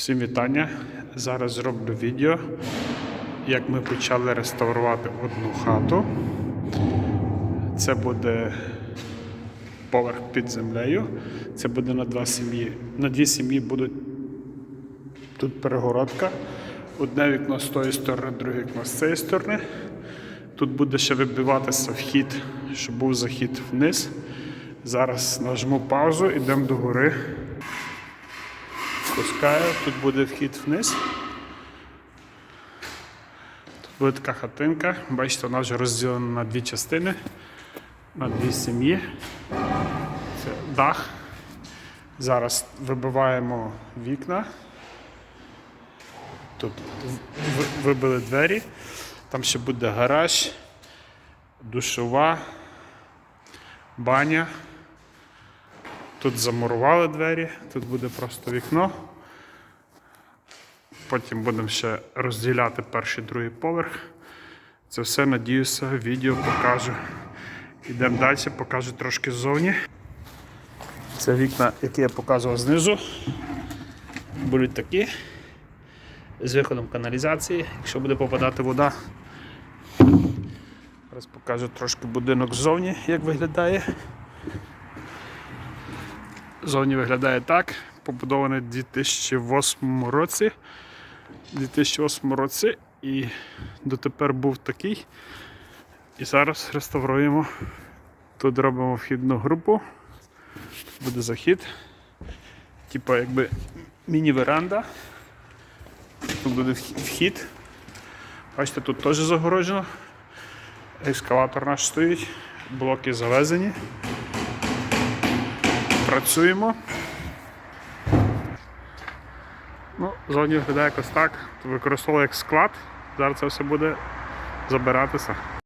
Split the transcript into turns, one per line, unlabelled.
Всім вітання. Зараз зроблю відео, як ми почали реставрувати одну хату. Це буде поверх під землею. Це буде на два сім'ї. На дві сім'ї будуть тут перегородка. Одне вікно з тої сторони, друге вікно з цієї сторони. Тут буде ще вибиватися вхід, щоб був захід вниз. Зараз нажму паузу, йдемо до гори. Пускаю, тут буде вхід вниз. Тут буде така хатинка. Бачите, вона вже розділена на дві частини, на дві сім'ї. Це дах. Зараз вибиваємо вікна. Тут вибили двері. Там ще буде гараж, душова, баня. Тут замурували двері, тут буде просто вікно. Потім будемо ще розділяти перший другий поверх. Це все, надіюся, відео покажу. Йдемо далі, покажу трошки ззовні. Це вікна, які я показував знизу. Будуть такі. З виходом каналізації, якщо буде попадати вода. Зараз покажу трошки будинок ззовні, як виглядає. Зовні виглядає так. Побудований у 2008 році. У 2008 році і дотепер був такий. І зараз реставруємо. Тут робимо вхідну групу. Буде захід. Типа якби міні-веранда. Тут буде вхід. Бачите, тут теж загороджено. Екскаватор наш стоїть, блоки завезені працюємо. Ну, зовні виглядає якось так. використовую як склад. Зараз це все буде забиратися.